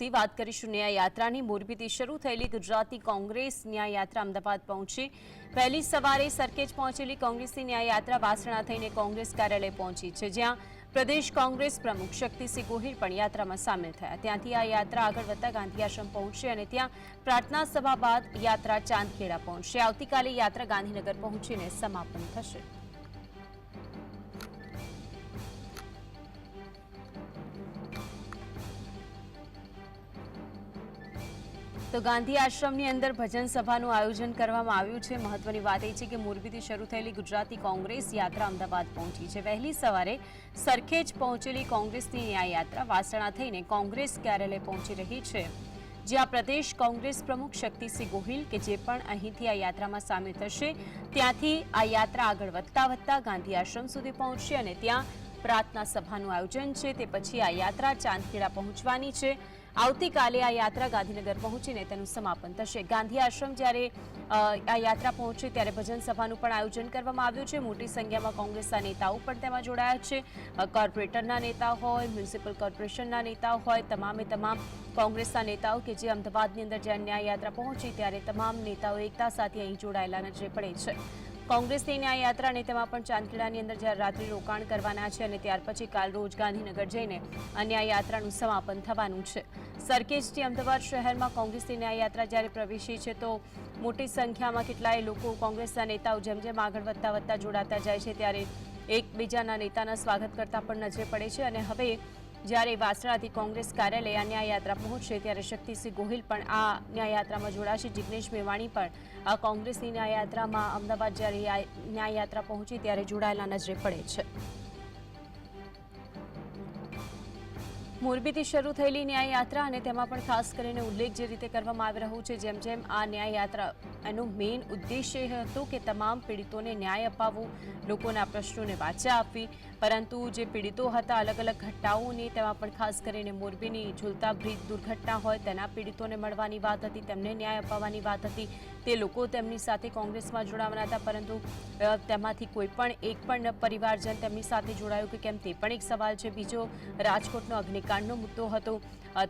બેસી વાત કરીશું ન્યાય યાત્રાની મોરબીથી શરૂ થયેલી ગુજરાતી કોંગ્રેસ ન્યાયયાત્રા અમદાવાદ પહોંચી. વહેલી સવારે સરખેજ પહોંચેલી કોંગ્રેસની ન્યાયયાત્રા વાસણા થઈને કોંગ્રેસ કાર્યાલય પહોંચી છે, જ્યાં પ્રદેશ કોંગ્રેસ પ્રમુખ શક્તિસિંહ ગોહિલ પણ યાત્રામાં સામેલ થયા. ત્યાંથી આ યાત્રા આગળ વધતા ગાંધી આશ્રમ પહોંચશે અને ત્યાં પ્રાર્થના સભા બાદ યાત્રા ચાંદખેડા પહોંચશે. આવતીકાલે યાત્રા ગાંધીનગર પહોંચીને સમાપન થશે. તો ગાંધી આશ્રમની અંદર ભજન સભાનું આયોજન કરવામાં આવ્યું છે. મહત્વની વાત એ છે કે મોરબીથી શરૂ થયેલી ગુજરાતી કોંગ્રેસ યાત્રા અમદાવાદ પહોંચી છે. વહેલી સવારે સરખેજ પહોંચેલી કોંગ્રેસની ન્યાયયાત્રા વાસણા થઈને કોંગ્રેસ કાર્યાલય પહોંચી રહી છે. જ્યાં પ્રદેશ કોંગ્રેસ પ્રમુખ શક્તિસિંહ ગોહિલ કે જે પણ અહીંથી આ યાત્રામાં સામેલ થશે, ત્યાંથી આ યાત્રા આગળ વધતા વધતા ગાંધી આશ્રમ સુધી પહોંચશે અને ત્યાં પ્રાર્થના સભાનું આયોજન છે. તે પછી આ યાત્રા ચાંદખેડા પહોંચવાની છે. આવતીકાલે આ યાત્રા ગાંધીનગર પહોંચીને તેનું સમાપન થશે. ગાંધી આશ્રમ જ્યારે આ યાત્રા પહોંચે ત્યારે ભજન સભાનું પણ આયોજન કરવામાં આવ્યું છે. મોટી સંખ્યામાં કોંગ્રેસના નેતાઓ પણ તેમાં જોડાયા છે. કોર્પોરેટરના નેતા હોય, મ્યુનિસિપલ કોર્પોરેશનના નેતા હોય, તમામે તમામ કોંગ્રેસના નેતાઓ કે જે અમદાવાદની અંદર જ્યારે ન્યાય યાત્રા પહોંચી ત્યારે તમામ નેતાઓ એકતા સાથે અહીં જોડાયેલા નજરે પડે છે. કોંગ્રેસની ન્યાયયાત્રા અને તેમાં પણ ચાંદખેડાની અંદર જ્યારે રાત્રિ રોકાણ કરવાના છે અને ત્યાર પછી કાલ રોજ ગાંધીનગર જઈને આ ન્યાય યાત્રાનું સમાપન થવાનું છે. સરખેજથી અમદાવાદ શહેરમાં કોંગ્રેસની ન્યાયયાત્રા જ્યારે પ્રવેશી છે તો મોટી સંખ્યામાં કેટલાય લોકો કોંગ્રેસના નેતાઓ જેમ જેમ આગળ વધતા વધતા જોડાતા જાય છે ત્યારે એકબીજાના નેતાના સ્વાગત કરતા પણ નજરે પડે છે અને હવે જ્યારે વાસણાથી કોંગ્રેસ કાર્યાલય આ ન્યાય યાત્રા પહોંચશે ત્યારે શક્તિસિંહ ગોહિલ પણ આ ન્યાય યાત્રામાં જોડાશે. જિગ્નેશ મેવાણી પણ આ કોંગ્રેસની ન્યાયયાત્રામાં અમદાવાદ જ્યારે ન્યાયયાત્રા ન્યાય યાત્રા પહોંચી ત્યારે જોડાયેલા નજરે પડે છે. મોરબીથી શરૂ થયેલી ન્યાય યાત્રા અને તેમાં પણ ખાસ કરીને ઉલ્લેખ જે રીતે કરવામાં આવી રહ્યો છે, જેમ જેમ આ ન્યાય યાત્રા એનો મેઇન ઉદ્દેશ્ય એ હતો કે તમામ પીડિતોને ન્યાય અપાવવો, લોકોના પ્રશ્નોને વાચા આપવી. પરંતુ જે પીડિતો હતા અલગ અલગ ઘટનાઓની તેમાં પણ ખાસ કરીને મોરબીની ઝૂલતા બ્રિજ દુર્ઘટના હોય, તેના પીડિતોને મળવાની વાત હતી, તેમને ન્યાય અપાવવાની વાત હતી. તે લોકો તેમની સાથે કોંગ્રેસમાં જોડાવાના હતા, પરંતુ તેમાંથી કોઈ પણ એક પણ પરિવારજન તેમની સાથે જોડાયું કે કેમ તે પણ એક સવાલ છે. બીજો, રાજકોટનો અગ્નિકાંડનો મુદ્દો હતો.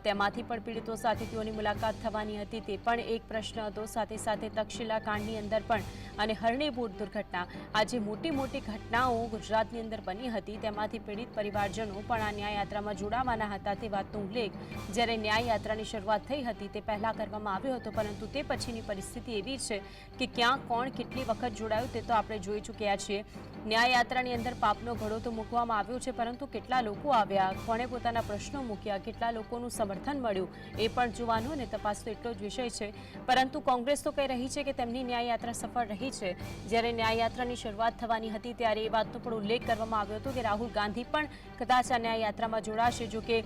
તેમાંથી પણ પીડિતો સાથે તેઓની મુલાકાત થવાની હતી. તે પણ એક પ્રશ્ન હતો. સાથે સાથે તક્ષશિલા કાંડની અંદર પણ અને હરણીભૂત દુર્ઘટના. આ જે મોટી મોટી ઘટનાઓ ગુજરાતની અંદર બની હતી. તેમાંથી પીડિત પરિવારજનો પણ આ ન્યાય યાત્રામાં જોડાવાના હતા તે વાતનો ઉલ્લેખ જ્યારે ન્યાય યાત્રાની શરૂઆત થઈ હતી તે પહેલાં કરવામાં આવ્યો હતો. પરંતુ તે પછીની પરિસ્થિતિ એવી છે કે ક્યાં, કોણ, કેટલી વખત જોડાયું તે તો આપણે જોઈ ચૂક્યા છીએ. ન્યાય યાત્રાની અંદર પાપનો ઘડો તો મૂકવામાં આવ્યો છે, પરંતુ કેટલા લોકો આવ્યા, કોણે પોતાના પ્રશ્નો મૂક્યા, કેટલા લોકોનું સમર્થન મળ્યું એ પણ જોવાનો અને તપાસનો એટલો જ વિષય છે. પરંતુ કોંગ્રેસ તો કહી રહી છે કે તેમની ન્યાય યાત્રા સફળ રહી છે. જ્યારે ન્યાય યાત્રાની શરૂઆત થવાની હતી ત્યારે એ વાતનો પણ ઉલ્લેખ કરવામાં આવ્યો હતો કે રાહુલ ગાંધી પણ કદાચ આ ન્યાય યાત્રામાં જોડાશે, જો કે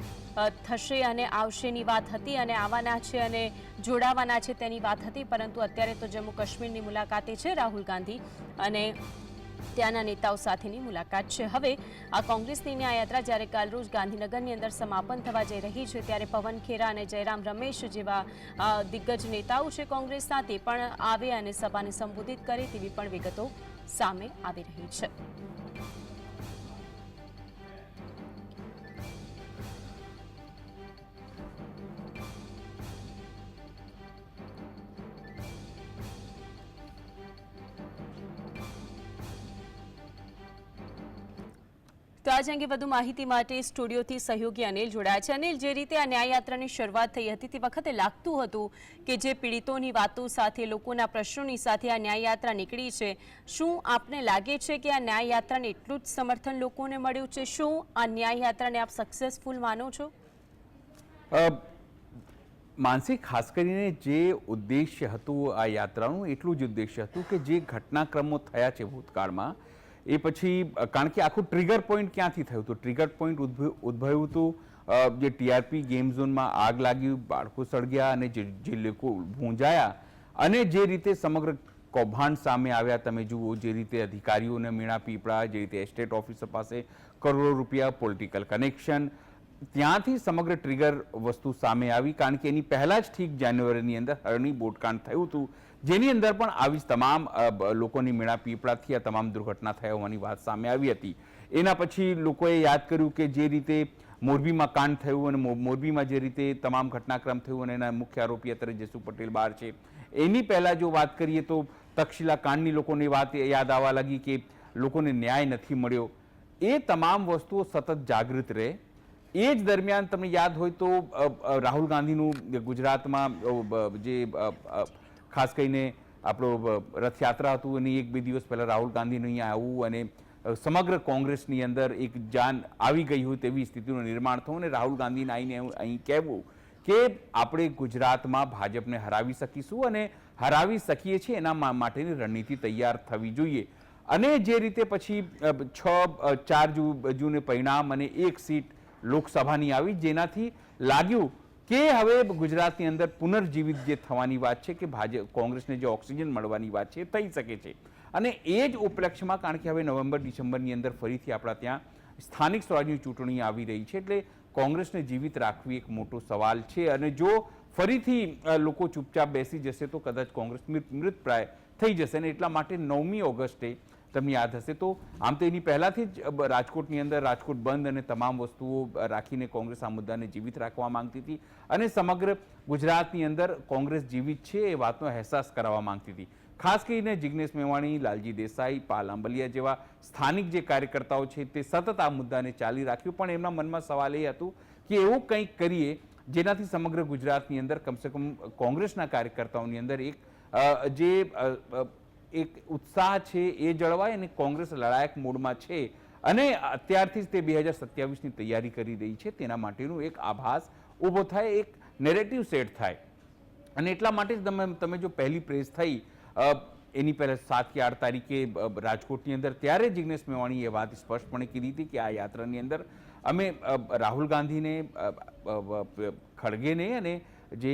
થશે અને આવશેની વાત હતી અને આવવાના છે અને જોડાવાના છે તેની વાત હતી. પરંતુ અત્યારે તો જમ્મુ કાશ્મીરની મુલાકાતે છે રાહુલ ગાંધી અને ત્યાંના નેતાઓ સાથેની મુલાકાત છે. હવે આ કોંગ્રેસની ન્યાયયાત્રા જ્યારે કાલ રોજ ગાંધીનગરની અંદર સમાપન થવા જઈ રહી છે, ત્યારે પવન ખેરા અને જયરામ રમેશ જેવા દિગ્ગજ નેતાઓ છે કોંગ્રેસના તે પણ આવે અને સભાને સંબોધિત કરે તેવી પણ વિગતો સામે આવી રહી છે. તો આજ અંગે વધુ માહિતી માટે સ્ટુડિયોથી સહયોગી અનિલ જોડાયા છે. અનિલ જે રીતે આ ન્યાય યાત્રાની શરૂઆત થઈ હતી તે વખતે લાગતું હતું કે જે પીડિતોની વાતો સાથે લોકોના પ્રશ્નોની સાથે આ ન્યાય યાત્રા નીકળી છે શું આપને લાગે છે કે આ ન્યાય યાત્રાને એટલું જ સમર્થન લોકોને મળ્યું છે? શું આ ન્યાય યાત્રાને આપ સક્સેસફુલ માનો છો? અ, માનસી ખાસ કરીને જે ઉદ્દેશ્ય હતું આ યાત્રાનું એટલું જ ઉદ્દેશ્ય હતું કે જે ઘટનાક્રમો થયા છે ભૂતકાળમાં એ પછી કારણ કે આખું ટ્રિગર પોઈન્ટ ક્યાંથી થયું? હતું ટ્રિગર પોઈન્ટ ઉદ્ભવ, ઉદ્ભવ્યું હતું જે ટીઆરપી ગેમ ઝોનમાં આગ લાગી, બાળકો સળગ્યા અને જે લોકો ભૂંજાયા અને જે રીતે સમગ્ર કૌભાંડ સામે આવ્યા, તમે જુઓ જે રીતે અધિકારીઓને મીણા પીપળા, જે રીતે એસ્ટેટ ઓફિસર પાસે કરોડો રૂપિયા પોલિટિકલ કનેક્શન ત્યાંથી સમગ્ર ટ્રિગર વસ્તુ સામે આવી. કારણ કે એની પહેલાં જ ઠીક જાન્યુઆરીની અંદર હરણી બોટકાંડ થયું હતું. જેની અંદર પણ આવી તમામ લોકોની મીણા પીપળાથી આ તમામ દુર્ઘટના થયા હોવાની વાત સામે આવી હતી. એના પછી લોકોએ યાદ કર્યું કે જે રીતે મોરબીમાં કાંડ થયું અને મોરબીમાં જે રીતે તમામ ઘટનાક્રમ થયું અને એના મુખ્ય આરોપી અત્યારે જસુ પટેલ બહાર છે. એની પહેલાં જો વાત કરીએ તો તક્ષશિલા કાંડની લોકોને વાત યાદ આવવા લાગી કે લોકોને ન્યાય નથી મળ્યો. એ તમામ વસ્તુઓ સતત જાગૃત રહે. એ જ દરમિયાન તમને યાદ હોય તો રાહુલ ગાંધીનું ગુજરાતમાં જે ખાસ કરીને આપણો રથયાત્રા હતું અને એક બે દિવસ પહેલાં રાહુલ ગાંધીનું અહીંયા આવવું અને સમગ્ર કોંગ્રેસની અંદર એક જાન આવી ગઈ હોય તેવી સ્થિતિનું નિર્માણ થયું અને રાહુલ ગાંધીને આવીને અહીં કહેવું કે આપણે ગુજરાતમાં ભાજપને હરાવી શકીશું અને હરાવી શકીએ છીએ એના માટેની રણનીતિ તૈયાર થવી જોઈએ. અને જે રીતે પછી છ ચાર જૂને પરિણામ અને એક સીટ લોકસભાની આવી, જેનાથી લાગ્યું કે હવે ગુજરાતની અંદર પુનર્જીવિત જે થવાની વાત છે કે ભાજપ, કોંગ્રેસને જે ઓક્સિજન મળવાની વાત છે થઈ શકે છે. અને એ જ ઉપલક્ષ્યમાં કારણ કે હવે નવેમ્બર, ડિસેમ્બરની અંદર ફરીથી આપણા ત્યાં સ્થાનિક સ્વરાજની ચૂંટણી આવી રહી છે, એટલે કોંગ્રેસને જીવિત રાખવી એક મોટો સવાલ છે. અને જો ફરીથી લોકો ચૂપચાપ બેસી જશે તો કદાચ કોંગ્રેસ મૃત મૃતપ્રાય થઈ જશે. અને એટલા માટે નવમી ઓગસ્ટે તમને યાદ હશે. તો આમ તો એની પહેલાંથી જ રાજકોટની અંદર રાજકોટ બંધ અને તમામ વસ્તુઓ રાખીને કોંગ્રેસ આ મુદ્દાને જીવિત રાખવા માંગતી હતી અને સમગ્ર ગુજરાતની અંદર કોંગ્રેસ જીવિત છે એ વાતનો અહેસાસ કરાવવા માંગતી હતી. ખાસ કરીને જિગ્નેશ મેવાણી, લાલજી દેસાઈ, પાલ આંબલિયા જેવા સ્થાનિક જે કાર્યકર્તાઓ છે તે સતત આ મુદ્દાને ચાલી રાખ્યું. પણ એમના મનમાં સવાલ એ હતું કે એવું કંઈક કરીએ જેનાથી સમગ્ર ગુજરાતની અંદર કમસે કમ કોંગ્રેસના કાર્યકર્તાઓની અંદર એક જે એક ઉત્સાહ છે એ જળવાય અને કોંગ્રેસ લડાયક મૂડમાં છે. અને અત્યારથી જ તે બે હજાર સત્યાવીસની તૈયારી કરી રહી છે. તેના માટેનું એક આભાસ ઊભો થાય, એક નેરેટિવ સેટ થાય. અને એટલા માટે જ તમે તમે જો પહેલી પ્રેસ થઈ એની પહેલાં સાત કે આઠ તારીખે રાજકોટની અંદર, ત્યારે જિગ્નેશ મેવાણીએ વાત સ્પષ્ટપણે કીધી હતી કે આ યાત્રાની અંદર અમે રાહુલ ગાંધીને ખડગેને અને જે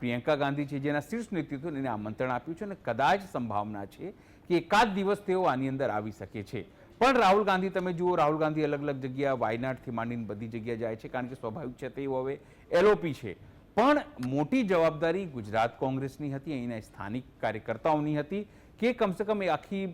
પ્રિયંકા ગાંધી છે, જેના શીર્ષ નેતૃત્વ એને આમંત્રણ આપ્યું છે અને કદાચ સંભાવના છે કે એકાદ દિવસ તેઓ આની અંદર આવી શકે છે. પણ રાહુલ ગાંધી, તમે જુઓ, રાહુલ ગાંધી અલગ અલગ જગ્યા વાયનાડથી માંડીને બધી જગ્યા જાય છે, કારણ કે સ્વાભાવિક છે તેઓ હવે એલઓપી છે. પણ મોટી જવાબદારી ગુજરાત કોંગ્રેસની હતી, અહીંના સ્થાનિક કાર્યકર્તાઓની હતી કે કમસે કમ એ આખી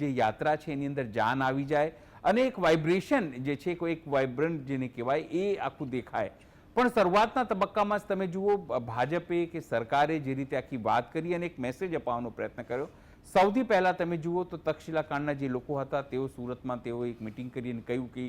જે યાત્રા છે એની અંદર જાન આવી જાય અને એક વાઇબ્રેશન જે છે, કોઈ એક વાઇબ્રન્ટ જેને કહેવાય, એ આખું દેખાય. પણ શરૂઆતના તબક્કામાં જ તમે જુઓ ભાજપે કે સરકારે જે રીતે આખી વાત કરી અને એક મેસેજ અપાવવાનો પ્રયત્ન કર્યો. સૌથી પહેલાં તમે જુઓ તો તક્ષશિલાકાંડના જે લોકો હતા, તેઓ સુરતમાં તેઓ એક મિટિંગ કરી અને કહ્યું કે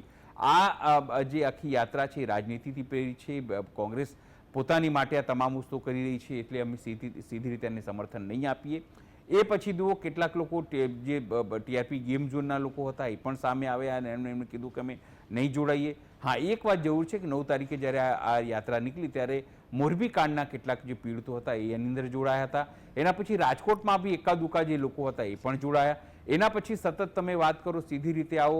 આ જે આખી યાત્રા છે રાજનીતિથી પ્રેરી છે. કોંગ્રેસ પોતાની માટે આ તમામ વસ્તુ કરી રહી છે એટલે અમે સીધી સીધી રીતે એને સમર્થન નહીં આપીએ. એ પછી જુઓ કેટલાક લોકો જે ટીઆરપી ગેમ ઝોનના લોકો હતા એ પણ સામે આવ્યા અને એમણે એમણે કીધું કે અમે નહીં જોડાઈએ. હા, એક વાત જરૂર છે કે નવ તારીખે જ્યારે આ યાત્રા નીકળી ત્યારે મોરબી કાંડના કેટલાક જે પીડિતો હતા એ એની અંદર જોડાયા હતા. એના પછી રાજકોટમાં બી એકાદુકા જે લોકો હતા એ પણ જોડાયા. એના પછી સતત તમે વાત કરો સીધી રીતે આવો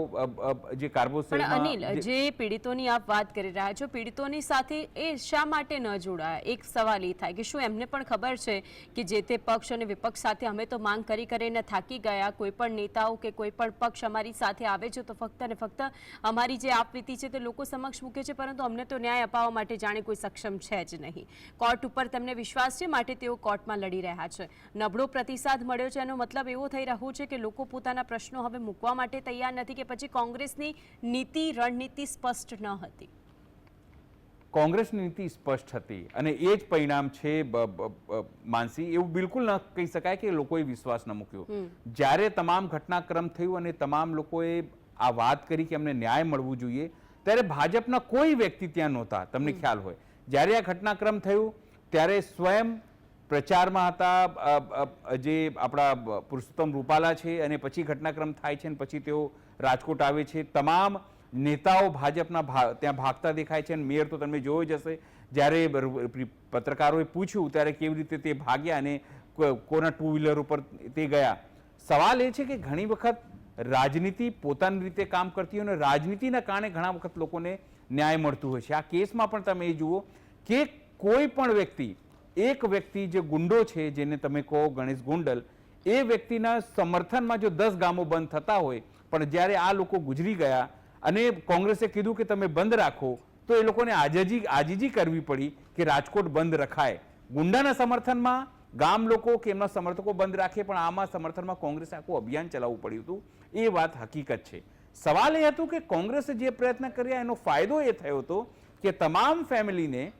જે કાર્બોસેલ અનિલ જે- પીડિતોની આપ વાત કરી રહ્યા છો પીડિતોની સાથે એ શા માટે ન જોડાયા? એક સવાલ એ થાય કે શું એમને પણ ખબર છે કે જે તે પક્ષ અને વિપક્ષ સાથે અમે તો માંગ કરી કરીને થાકી ગયા કોઈ પણ નેતાઓ કે કોઈ પણ પક્ષ અમારી સાથે આવે છે તો ફક્ત ને ફક્ત અમારી જે આપવીતી છે તે લોકો સમક્ષ મૂકે છે પરંતુ અમને તો ન્યાય અપાવવા માટે જાણે કોઈ સક્ષમ છે જ નહીં. કોર્ટ ઉપર તેમને વિશ્વાસ છે માટે તેઓ કોર્ટમાં લડી રહ્યા છે. નબળો પ્રતિસાદ મળ્યો છે એનો મતલબ એવો થઈ રહ્યો છે કે લોકો પોતાના પ્રશ્નો હવે મૂકવા માટે તૈયાર નથી કે પછી કોંગ્રેસની નીતિ રણનીતિ સ્પષ્ટ ન હતી. કોંગ્રેસની નીતિ સ્પષ્ટ હતી અને એ જ પરિણામ છે માનસી એવું બિલકુલ ન કહી શકાય કે લોકોએ વિશ્વાસ ન મૂક્યો. જ્યારે તમામ ઘટનાક્રમ થયું અને તમામ લોકોએ આ વાત કરી કે અમને ન્યાય મળવું જોઈએ ત્યારે ભાજપના કોઈ વ્યક્તિ ત્યાં નહોતા તમને ખ્યાલ હોય. જ્યારે આ ઘટનાક્રમ થયું ત્યારે સ્વયં પ્રચારમાં હતા જે આપણા પુરુષોત્તમ રૂપાલા છે અને પછી ઘટનાક્રમ થાય છે અને પછી તેઓ રાજકોટ આવે છે. તમામ નેતાઓ ભાજપના ત્યાં ભાગતા દેખાય છે અને મેયર તો તમે જોયો જ હશે. જ્યારે પત્રકારોએ પૂછ્યું ત્યારે કેવી રીતે તે ભાગ્યા અને કોના ટુ વ્હીલર ઉપર તે ગયા. સવાલ એ છે કે ઘણી વખત રાજનીતિ પોતાની રીતે કામ કરતી હોય અને રાજનીતિના કારણે ઘણા વખત લોકોને ન્યાય મળતું હોય છે. આ કેસમાં પણ તમે એ જુઓ કે કોઈ પણ વ્યક્તિ એક વ્યક્તિ જે ગુંડો છે, જેને તમે કહો ગણેશ ગુંડલ, એ વ્યક્તિના સમર્થનમાં જો દસ ગામો બંધ થતા હોય, પણ જ્યારે આ લોકો ગુજરી ગયા અને કોંગ્રેસે કીધું કે તમે બંધ રાખો, તો એ લોકોને આજીજી આજીજી કરવી પડી કે રાજકોટ બંધ રખાય. ગુંડાના સમર્થનમાં, ગામ લોકો કે એમના સમર્થકો બંધ રાખે, પણ આમાં સમર્થનમાં કોંગ્રેસે આખું અભિયાન ચલાવવું પડ્યું હતું. એ વાત હકીકત છે. સવાલ એ હતું કે કોંગ્રેસે જે પ્રયત્ન કર્યા, એનો ફાયદો એ થયો હતો કે તમામ ફેમિલીને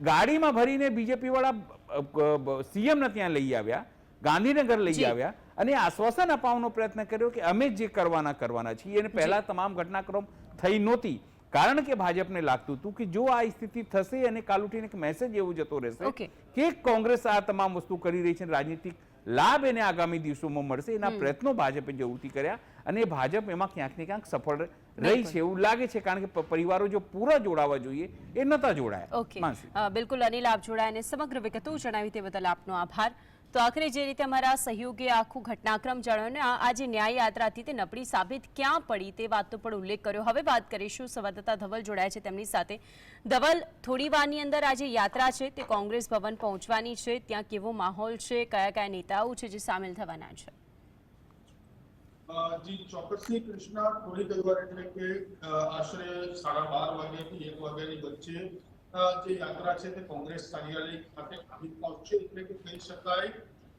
ગાડીમાં ભરીને બીજેપી વાળા સીએમને ત્યાં લઈ આવ્યા ગાંધીનગર લઈ આવ્યા અને આશ્વાસન અપાવવાનો પ્રયત્ન કર્યો કે અમે જે કરવાના કરવાના છીએ. એને પહેલા તમામ ઘટનાક્રમ થઈ નહોતી. કારણ કે ભાજપને લાગતું હતું કે જો આ સ્થિતિ થશે અને કાલ ઉઠીને એક મેસેજ એવો જતો રહેશે કે કોંગ્રેસ આ તમામ વસ્તુ કરી રહી છે રાજનીતિક લાભ એને આગામી દિવસોમાં મળશે. એના પ્રયત્નો ભાજપે જરૂરથી કર્યા અને ભાજપ એમાં ક્યાંક ને ક્યાંક સફળ રહી છે એવું લાગે છે કારણ કે પરિવારો જો પૂરા જોડાવા જોઈએ એ નતા જોડાયા. ઓકે. બિલકુલ અનિલ આપ જોડાયા અને સમગ્ર વિગતો જણાવી તે બદલ આપનો આભાર. તો આખરે જે રીતે અમારા સહયોગી આખું ઘટનાક્રમ જણાવ્યો ને આ જે ન્યાય યાત્રા હતી તે નબળી સાબિત ક્યાં પડી તે વાતનો પણ ઉલ્લેખ કર્યો. હવે વાત કરીશું સંવાદદાતા ધવલ જોડાયા છે તેમની સાથે. ધવલ થોડી વારની અંદર આ જે યાત્રા છે તે કોંગ્રેસ ભવન પહોંચવાની છે ત્યાં કેવો માહોલ છે કયા કયા નેતાઓ છે જે સામેલ થવાના છે? જી ચોક્કસથી કૃષ્ણા. થોડી કહેવાર એટલે કે આશરે સાડા બાર વાગ્યાથી એક વાગ્યાની વચ્ચે જે યાત્રા છે તે કોંગ્રેસ કાર્યાલય ખાતે આવી પહોંચશે એટલે કે કહી શકાય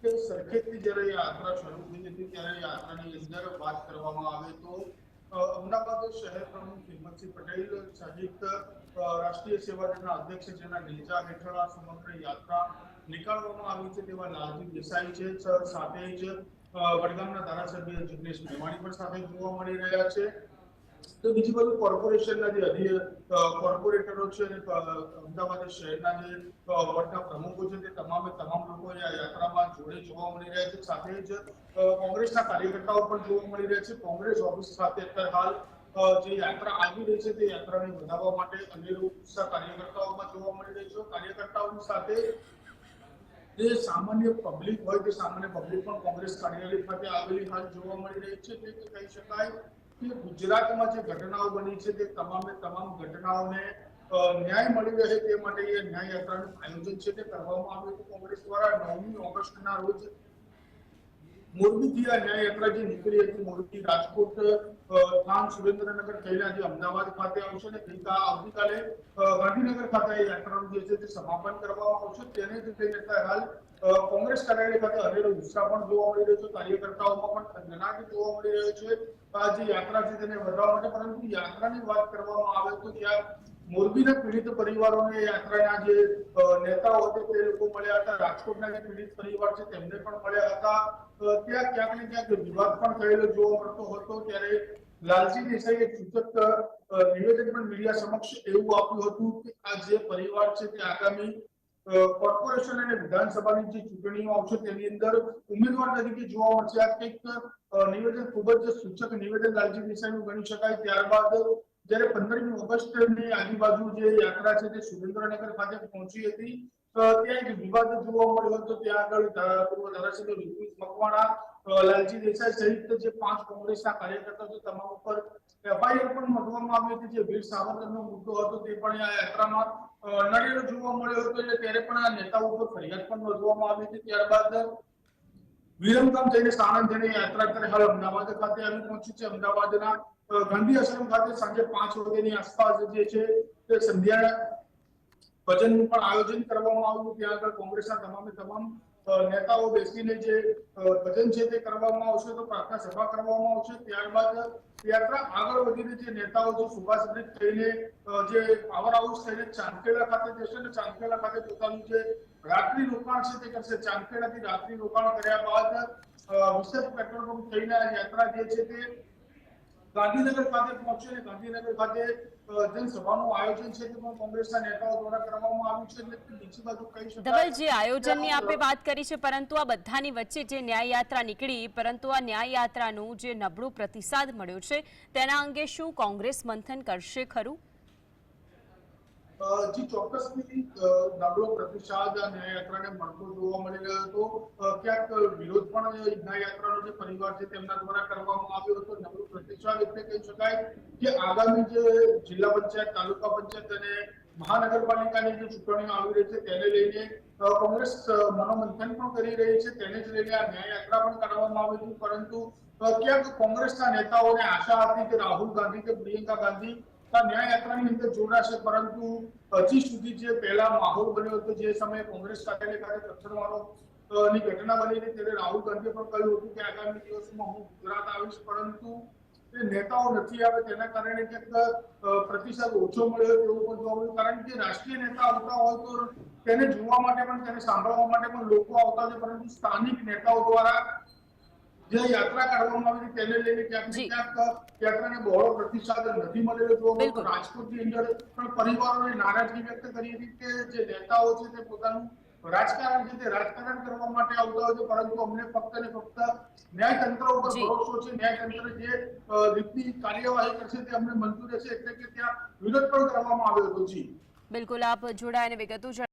કે સરખેજથી જ્યારે યાત્રા શરૂ થઈ હતી, ત્યારે યાત્રાની અંદર વાત કરવામાં આવે તો અમદાવાદ શહેર પ્રમુખ હિંમતસિંહ પટેલ સહિત રાષ્ટ્રીય સેવા દળના અધ્યક્ષ જેના નેજા હેઠળ આ સમગ્ર યાત્રા નીકાળવામાં આવી છે તેવા લાલજી દેસાઈ છે. સાથે જ વડગામના ધારાસભ્ય જિગ્નેશ મેવાણી પણ સાથે જોવા મળી રહ્યા છે. તો બીજી બાજુ કોર્પોરેશનના જે અધિ કોર્પોરેટરો છે અને અમદાવાદ શહેરના જે વોર્ડના પ્રમુખો છે તે તમામે તમામ લોકો યાત્રામાં જોડે જોવા મળી રહ્યા છે. સાથે જ કોંગ્રેસના કાર્યકર્તાઓ પણ જોવા મળી રહ્યા છે. કોંગ્રેસ ઓફિસ સાથે અત્યારે હાલ જે યાત્રા આવી રહી છે તે યાત્રાને વધારવા માટે અનેરો ઉત્સાહ કાર્યકર્તાઓમાં જોવા મળી રહ્યો છે. કાર્યકર્તાઓની સાથે જે સામાન્ય પબ્લિક હોય તે સામાન્ય પબ્લિક પણ કોંગ્રેસ કાર્યાલય ખાતે આવેલી હાલ જોવા મળી રહી છે તે કહી શકાય કે ગુજરાતમાં જે ઘટનાઓ બની છે તે તમામે તમામ ઘટનાઓને ન્યાય મળી રહે તે માટે એ ન્યાય યાત્રાનું આયોજન છે તે કરવામાં આવ્યું હતું. કોંગ્રેસ દ્વારા નવમી ઓગસ્ટના રોજ મોરબીથી આ ન્યાય યાત્રા નીકળી હતી, મોરબી રાજકોટ થાન સુરેન્દ્રનગર થઈને આજે અમદાવાદ ખાતે આવશે અને ગઈકા આવતીકાલે ગાંધીનગર ખાતે આ યાત્રાનું જે છે તે સમાપન કરવામાં આવશે. તેને જ લઈને હાલ કોંગ્રેસ કાર્યાલય ખાતે હરેલો ઉત્સાહ પણ જોવા મળી રહ્યો છે. કાર્યકર્તાઓમાં પણ થનગનાટ જોવા મળી રહ્યો છે. આ જે યાત્રા છે તેને વધારવા માટે, પરંતુ યાત્રાની વાત કરવામાં આવે તો ત્યાં મોરબીના પીડિત પરિવારોને યાત્રાના જે અ, નેતાઓ હતા તે લોકો મળ્યા હતા. રાજકોટના જે પીડિત પરિવાર છે તેમને પણ મળ્યા હતા. અ, ત્યાં ક્યાંક ને ક્યાંક વિવાદ પણ થયેલો જોવા મળતો હતો. ત્યારે લાલજી દેસાઈએ સૂચક અ, નિવેદન પણ મીડિયા સમક્ષ એવું આપ્યું હતું કે આ જે પરિવાર છે તે આગામી અ, કોર્પોરેશન અને વિધાનસભાની જે ચૂંટણીઓ આવશે તેની અંદર ઉમેદવાર તરીકે જોવા મળશે. આ કંઈક અ, નિવેદન ખૂબ જ સૂચક નિવેદન લાલજી દેસાઈનું ગણી શકાય. ત્યારબાદ જ્યારે પંદરમી ઓગસ્ટની આજુબાજુ જે યાત્રા છે તે સુરેન્દ્રનગર ખાતે પહોંચી હતી અ, ત્યાં એક વિવાદ જોવા મળ્યો હતો. ત્યાં આગળ ધારા- પૂર્વ ધારાસભ્ય ઋત્વિજ મકવાણા અ, લાલજી દેસાઈ સહિત જે પાંચ કોંગ્રેસના કાર્યકર્તાઓ છે તમામ ઉપર એફઆઈઆર પણ નોંધવામાં આવી હતી. જે વીર સાવરકરનો મુદ્દો હતો તે પણ આ યાત્રામાં અ, નડેલો જોવા મળ્યો હતો. એટલે ત્યારે પણ આ નેતાઓ ઉપર ફરિયાદ પણ નોંધવામાં આવી હતી. ત્યારબાદ વિરમગામ થઈને સાણંદ જઈને યાત્રા કરી હાલ અમદાવાદ ખાતે આવી પહોંચી છે. અમદાવાદના અ, ગાંધી આશ્રમ ખાતે સાંજે પાંચ વાગ્યાની આસપાસ જે છે તે સંધ્યા ભજનનું પણ આયોજન કરવામાં આવ્યું. ત્યાં આગળ કોંગ્રેસના તમામે તમામ નેતાઓ બેસીને જે ભજન છે તે કરવામાં આવશે તો પ્રાર્થના સભા કરવામાં આવશે. ત્યારબાદ યાત્રા આગળ વધીને જે નેતાઓ જે સુભાષબ્રિજ થઈને જે પાવર હાઉસ થઈને ચાંદખેડા ખાતે જશે અને ચાંદખેડા ખાતે પોતાનું જે રાત્રિ રોકાણ છે તે કરશે. ચાંદખેડાથી રાત્રિ રોકાણ કર્યા બાદ વિશેષ પેટ્રોલ પંપ થઈને યાત્રા જે છે તે ગાંધીનગર ખાતે પહોંચ્યો અને ગાંધીનગર ખાતે જનસભાનું આયોજન છે તે પણ કોંગ્રેસના નેતાઓ દ્વારા કરવામાં આવ્યું છે એટલે બીજી બાજુ કહી શકાય ધવલ જે આયોજનની આપણે આપે વાત કરી છે પરંતુ આ બધાની વચ્ચે જે ન્યાય યાત્રા નીકળી પરંતુ આ ન્યાય યાત્રાનું જે નબળું પ્રતિસાદ મળ્યો છે તેના અંગે શું કોંગ્રેસ મંથન કરશે ખરું? જી ચોક્કસથી નબળો પ્રતિસાદ ન્યાયયાત્રાને મળતો જોવા મળી રહ્યો હતો ક્યાંક વિરોધ પણ ન્યાયયાત્રાનો જે પરિવાર છે તેમના દ્વારા કરવામાં આવ્યો હતો. નબળો પ્રતિસાદ એટલે કહી શકાય કે આગામી જે જિલ્લા પંચાયત, તાલુકા પંચાયત અને મહાનગરપાલિકાની જે ચૂંટણીઓ આવી રહી છે તેને લઈને કોંગ્રેસ મનોમંથન પણ કરી રહી છે. તેને જ લઈને આ ન્યાયયાત્રા પણ કાઢવામાં આવી હતી. પરંતુ ક્યાંક કોંગ્રેસના નેતાઓને આશા હતી કે રાહુલ ગાંધી કે પ્રિયંકા ગાંધી આ ન્યાય યાત્રાની અંદર જોડાશે, પરંતુ હજી સુધી જે પહેલા માહોલ બન્યો હતો, જે સમયે કોંગ્રેસ કાર્યાલય ખાતે ની ઘટના બની હતી, ત્યારે રાહુલ ગાંધીએ પણ કહ્યું હતું કે આગામી દિવસોમાં હું ગુજરાત આવીશ, પરંતુ તે નેતાઓ નથી આવે, તેના કારણે ક્યાંક પ્રતિસાદ ઓછો મળ્યો એવું પણ જોવા મળ્યું. કારણ કે રાષ્ટ્રીય નેતા આવતા હોય તો તેને જોવા માટે પણ, તેને સાંભળવા માટે પણ લોકો આવતા છે, પરંતુ સ્થાનિક નેતાઓ દ્વારા જે યાત્રા કાઢવામાં આવી તેને લઈને ક્યાંક ક્યાંક યાત્રાને બહોળો પ્રતિસાદ નથી મળેલો જોવા રાજકોટની અંદર પણ પરિવારોને નારાજગી વ્યક્ત કરી હતી કે જે નેતાઓ છે તે પોતાનું રાજકારણ છે તે રાજકારણ કરવા માટે આવતા હોય છે પરંતુ અમને ફક્ત ને ફક્ત ન્યાયતંત્ર ઉપર ભરોસો છે. ન્યાયતંત્ર જે રીતની કાર્યવાહી કરશે તે અમને મંજૂર રહેશે એટલે કે ત્યાં વિરોધ પણ કરવામાં આવ્યો હતો. જી. બિલકુલ. આપ જોડાયા વિગતો.